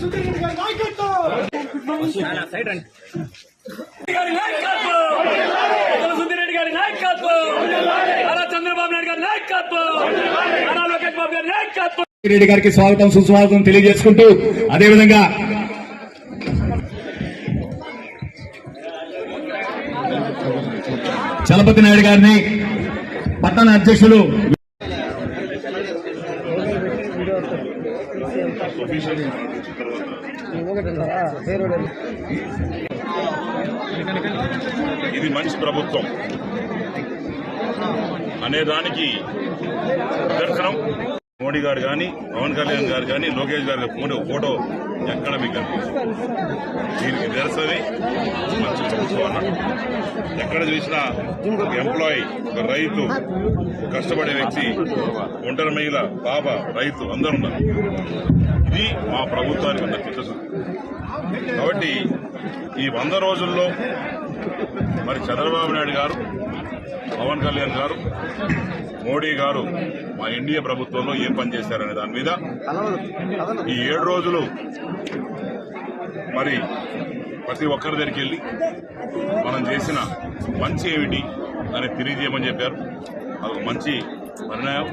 సుధీర్ గారి నాయకత్వం సుధీరెడ్డి గారి నాయకత్వం చంద్రబాబు నాయుడు గారి నాయకత్వం నారా లోకేష్ బాబు గారి నాయకత్వం రెడ్డి గారికి స్వాగతం సుస్వాగతం తెలియజేసుకుంటూ అదేవిధంగా చలపతి నాయుడు గారిని పట్టణ అధ్యక్షులు ఇది మంచి ప్రభుత్వం. అనేదానికి నిదర్శనం మోడీ గారు కానీ పవన్ కళ్యాణ్ గారు కానీ లోకేష్ గారి ఫోటో ఫోటో ఎక్కడ మీకు కనిపిస్తుంది? దీనికి నిదర్శనమే ఎక్కడ చూసినా ఒక ఎంప్లాయీ ఒక రైతు కష్టపడే వ్యక్తి ఒంటరి మహిళ పాప రైతు అందరూ ఉన్నారు. ఇది మా ప్రభుత్వానికి ఉన్న చిత్తశుద్ధి. కాబట్టి ఈ వంద రోజుల్లో మరి చంద్రబాబు నాయుడు గారు పవన్ కళ్యాణ్ గారు మోడీ గారు మా ఎన్డీఏ ప్రభుత్వంలో ఏం పని చేశారనే దాని మీద ఈ ఏడు రోజులు మరి ప్రతి ఒక్కరి దగ్గరికి వెళ్ళి మనం చేసిన మంచి ఏమిటి అని తెలియజేయమని చెప్పారు. అదొక మంచి నిర్ణయం.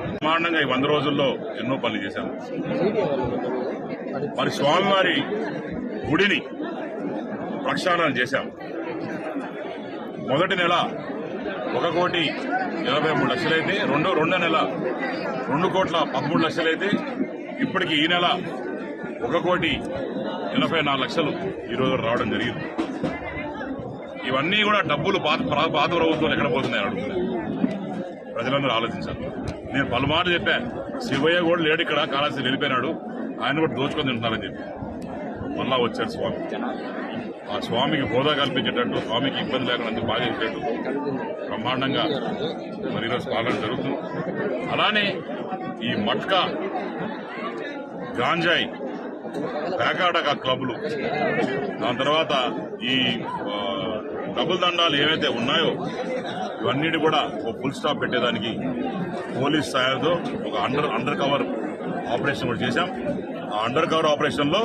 ఈ వంద రోజుల్లో ఎన్నో పనులు చేశాము. మరి స్వామివారి గుడిని ప్రక్షాళన చేశాం మొదటి నెల ఒక కోటి ఎనభై మూడు లక్షలైతే రెండో రెండో నెల రెండు కోట్ల పదమూడు లక్షలైతే ఇప్పటికి ఈ నెల ఒక కోటి ఎనభై నాలుగు లక్షలు ఈరోజు రావడం జరిగింది. ఇవన్నీ కూడా డబ్బులు పాత పాత ప్రభుత్వం ఎక్కడ పోతున్నాయి అడుగుతున్నాను ప్రజలందరూ ఆలోచించాలి. నేను పలుమార్లు చెప్పాను శివయ్య కూడా లేడు ఇక్కడ కాళాశ్రీ వెళ్ళిపోయినాడు. ఆయన కూడా దోచుకొని తింటున్నారని చెప్పి. మళ్ళా వచ్చారు స్వామి. ఆ స్వామికి హోదా కల్పించేటట్టు స్వామికి ఇబ్బంది లేకుండా బాధించేటట్టు బాగా బ్రహ్మాండంగా మరి ఈరోజు పాలన జరుగుతుంది. అలానే ఈ మట్కా గాంజాయి పేకాటక క్లబ్లు దాని తర్వాత ఈ డబుల్ దండాలు ఏవైతే ఉన్నాయో ఇవన్నిటి కూడా ఒక ఫుల్ స్టాప్ పెట్టేదానికి పోలీస్ సహాయంతో ఒక అండర్ అండర్ కవర్ ఆపరేషన్ కూడా చేశాం. ఆ అండర్ కవర్ ఆపరేషన్లో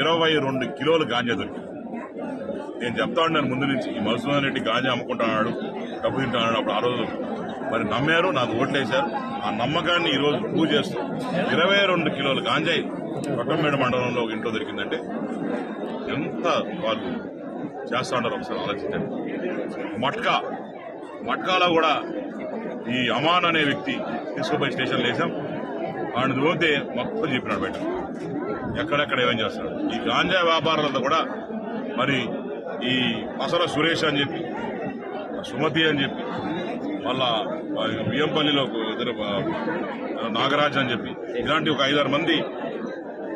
ఇరవై రెండు కిలోలు గాంజా దొరికింది. నేను చెప్తా ఉన్నాను ముందు నుంచి ఈ మధుసూదన్ రెడ్డి గాంజా అమ్ముకుంటున్నాడు డబ్బు తింటున్నాడు అప్పుడు ఆ రోజు. మరి నమ్మారు నాకు ఓట్లేశారు ఆ నమ్మకాన్ని ఈరోజు పూజ ప్రూవ్ చేస్తూ ఇరవై రెండు కిలోల గాంజాయి కొట్టంపేట మండలంలో ఒక ఇంట్లో దొరికిందంటే ఎంత వాళ్ళు చేస్తా ఉంటారు ఒకసారి ఆలోచించండి. మట్కా మట్కాలో కూడా ఈ అమాన్ అనే వ్యక్తి తీసుకుపోయి స్టేషన్లో వేసాం ఆయన పోతే మొత్తం చెప్పినాడు బయట. ఎక్కడెక్కడ ఏమేం చేస్తున్నాడు. ఈ గాంజా వ్యాపారాలతో కూడా మరి ఈ అసల సురేష్ అని చెప్పి సుమతి అని చెప్పి మళ్ళా బియ్యంపల్లిలో ఇద్దరు నాగరాజ్ అని చెప్పి ఇలాంటి ఒక ఐదారు మంది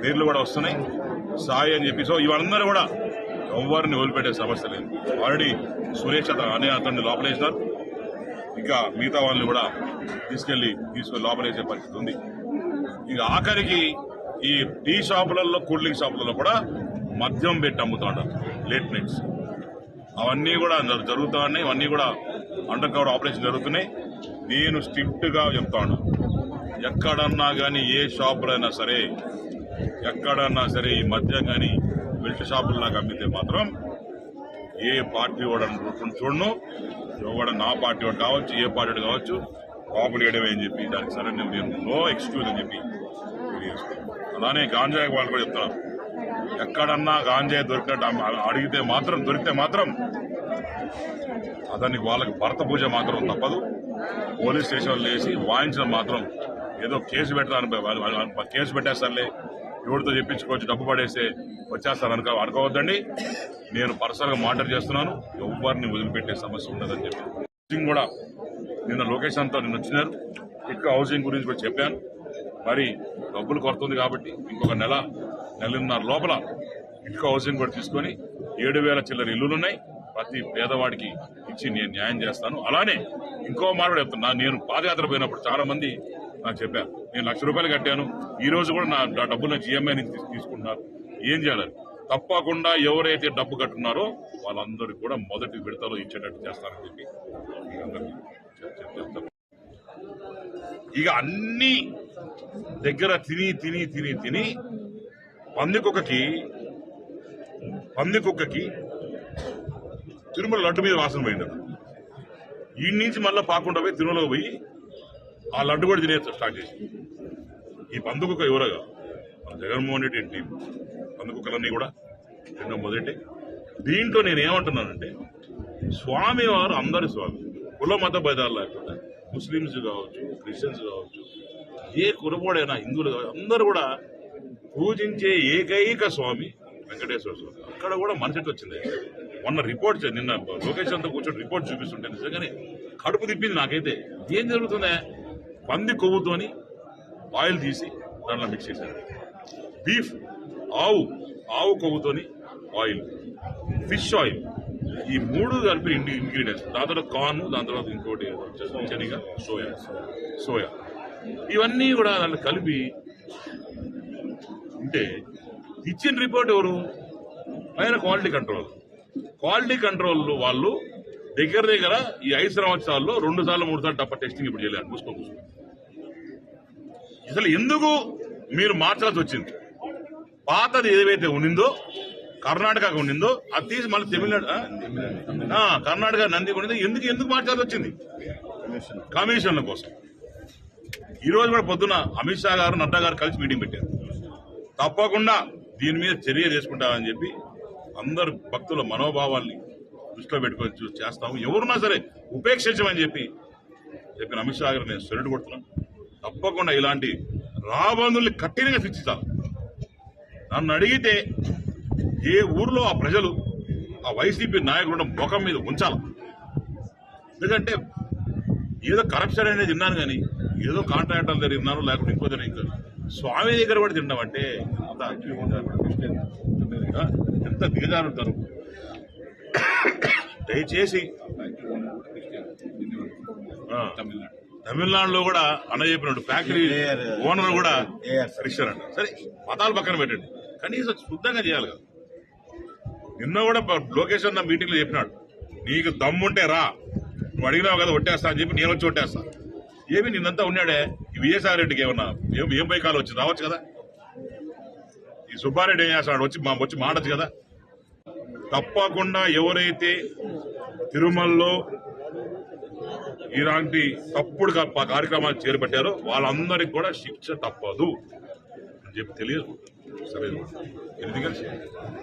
పేర్లు కూడా వస్తున్నాయి. సాయి అని చెప్పి. సో ఇవన్నీ కూడా ఎవరిని వదిలిపెట్టే సమస్య లేదు. ఆల్రెడీ సురేష్ అనే అతన్ని లోపలేసినారు. ఇంకా మిగతా వాళ్ళని కూడా తీసుకెళ్ళి తీసుకొని లోపలేసే పరిస్థితి ఉంది. ఇక ఆఖరికి ఈ టీ షాపులలో కూల్ డ్రింక్ షాపులలో కూడా మద్యం పెట్టి అమ్ముతాడు లేట్ నైట్స్. అవన్నీ కూడా జరుగుతున్నాయి ఉన్నాయి. ఇవన్నీ కూడా అండర్ కవర్ ఆపరేషన్ జరుగుతున్నాయి. నేను స్ట్రిక్ట్గా చెప్తాను ఎక్కడన్నా కానీ ఏ షాపులైనా సరే ఎక్కడన్నా సరే ఈ మద్యం కానీ బెల్ట్ షాపుల్లాగా అమ్మితే మాత్రం ఏ పార్టీ వాడు చూడను. ఎవడ నా పార్టీ వాడు కావచ్చు ఏ పార్టీ వాడు కావచ్చు కాపులు అని చెప్పి దానికి సరే నేను నో ఎక్స్క్యూజ్ అని చెప్పి అలానే గాంజాయి వాళ్ళు కూడా చెప్తున్నారు. ఎక్కడన్నా గాంజాయి దొరికినట్టు అడిగితే మాత్రం దొరికితే మాత్రం అతనికి వాళ్ళకి భర్త పూజ మాత్రం తప్పదు. పోలీస్ స్టేషన్లో వేసి వాయించడం మాత్రం ఏదో కేసు పెట్టడానికి కేసు పెట్టేస్తారులే. ఎవరితో చెప్పించుకోవచ్చు డబ్బు పడేస్తే వచ్చేస్తారు అనుకో అనుకోవద్దండి. నేను పర్సనల్గా మాటర్ చేస్తున్నాను. ఎవరిని వదిలిపెట్టే సమస్య ఉండదని చెప్పి. కూడా నిన్న లోకేష్ అంతా నిన్న వచ్చినారు. ఎక్కువ హౌసింగ్ గురించి కూడా చెప్పాను. మరి డబ్బులు కొడుతుంది కాబట్టి ఇంకొక నెల నెలన్నర లోపల ఇటుక హౌసింగ్ కూడా తీసుకొని ఏడు వేల చిల్లర ఇల్లులున్నాయి. ప్రతి పేదవాడికి ఇచ్చి నేను న్యాయం చేస్తాను. అలానే ఇంకో మాట చెప్తున్నా. నేను పాదయాత్ర పోయినప్పుడు చాలా మంది నాకు చెప్పారు. నేను లక్ష రూపాయలు కట్టాను. ఈ రోజు కూడా నా నా డబ్బులు నుంచి ఈఎంఐ నుంచి తీసుకుంటున్నారు. ఏం చేయాలి తప్పకుండా ఎవరైతే డబ్బు కట్టున్నారో వాళ్ళందరికీ కూడా మొదటి విడతలో ఇచ్చేటట్టు చేస్తారని చెప్పి అందరికీ ఇక అన్ని దగ్గర తిని తిని తిని తిని పందికొక్కకి పందికొక్కకి తిరుమల లడ్డు మీద వాసన పోయింది ఈ నుంచి మళ్ళీ పాకుండా పోయి తిరుమలకు పోయి ఆ లడ్డు కూడా తినే స్టార్ట్ చేసి ఈ పందుకొక్క ఎవరగా మన జగన్మోహన్ రెడ్డి టీం పందుకొక్కలన్నీ కూడా రెండో మొదటి దీంట్లో నేను ఏమంటున్నానంటే స్వామి వారు అందరి స్వామి. కుల మత భేదాలు లేకుండా ముస్లిమ్స్ కావచ్చు క్రిస్టియన్స్ కావచ్చు ఏ కులపోడైనా హిందువులు కావచ్చు అందరూ కూడా పూజించే ఏకైక స్వామి వెంకటేశ్వర స్వామి. అక్కడ కూడా మనసెట్ వచ్చింది. మొన్న రిపోర్ట్ నిన్న లోకేష్ అంతా కూర్చొని రిపోర్ట్ చూపిస్తుంటే నిజంగానే కడుపు తిప్పింది నాకైతే. ఏం జరుగుతుందా? పంది కొవ్వుతోని ఆయిల్ తీసి దాంట్లో మిక్స్ చేశారు. బీఫ్ ఆవు ఆవు కొవ్వుతోని ఆయిల్ ఫిష్ ఆయిల్. ఈ మూడు కలిపి ఇండి ఇంగ్రీడియంట్స్ దాని తర్వాత కార్న్ దాని తర్వాత ఇంకోటి ఏదో శనగ సోయా సోయా ఇవన్నీ కూడా దాంట్లో కలిపి ఉంటే ఇచ్చిన రిపోర్ట్ ఎవరు? పైన క్వాలిటీ కంట్రోల్ క్వాలిటీ కంట్రోల్ వాళ్ళు దగ్గర దగ్గర ఈ ఐదు సంవత్సరాల్లో రెండు సార్లు మూడు సార్లు తప్ప టెస్టింగ్ ఇప్పుడు చేయలేదు మూసుకో. అసలు ఎందుకు మీరు మార్చాల్సి వచ్చింది? పాతది ఏదైతే ఉన్నిందో కర్ణాటకకు ఉండిందో అది తీసి మళ్ళీ తమిళనాడు కర్ణాటక నంది ఉండిందో ఎందుకు ఎందుకు మార్చాల్సి వచ్చింది? కమిషన్ల కోసం. ఈ రోజు కూడా పొద్దున అమిత్ షా గారు నడ్డా గారు కలిసి మీటింగ్ పెట్టారు. తప్పకుండా దీని మీద చర్య చేసుకుంటామని చెప్పి అందరు భక్తుల మనోభావాల్ని దృష్టిలో పెట్టుకొని చూ- చేస్తాము. ఎవరున్నా సరే ఉపేక్షించమని చెప్పి చెప్పిన అమిత్ షా గారు నేను సెలెక్ట్ కొడుతున్నాను. తప్పకుండా ఇలాంటి రాబందుల్ని కఠినంగా శిక్షిస్తాను. నన్ను అడిగితే ఏ ఊర్లో ఆ ప్రజలు ఆ వైసీపీ నాయకుడు ముఖం మీద ఉంచాలి ఎందుకంటే ఏదో కరప్షన్ అనేది తిన్నాను కానీ ఏదో కాంట్రాక్టర్ దగ్గర తిన్నాను లేకుంటే ఇంకో దగ్గర స్వామి దగ్గర కూడా తిన్నాం అంటే ఎంత దిగజారుతారు దయచేసి తమిళనాడులో కూడా అన్న చెప్పినట్టు ఫ్యాక్టరీ ఓనర్ కూడా క్రిస్టియన్ అంట సరే మతాలు పక్కన పెట్టండి కనీసం శుద్ధంగా చేయాలి కదా నిన్న కూడా లోకేష్ అన్న మీటింగ్లో చెప్పినాడు. నీకు దమ్ముంటే రా. నువ్వు అడిగినావు కదా ఒట్టేస్తా అని చెప్పి నేను వచ్చి ఒట్టేస్తా. ఏమి నిన్నంతా ఉన్నాడే? ఈ విజయసాయి రెడ్డికి ఏమన్నా ఏం ఏం పైకాలు వచ్చి రావచ్చు కదా? ఈ సుబ్బారెడ్డి ఏం చేస్తాడు వచ్చి మా వచ్చి మాడచ్చు కదా? తప్పకుండా ఎవరైతే తిరుమలలో ఇలాంటి తప్పుడు కార్యక్రమాలు చేపట్టారో వాళ్ళందరికీ కూడా శిక్ష తప్పదు అని చెప్పి తెలియదు. సరే ఎందుకంటే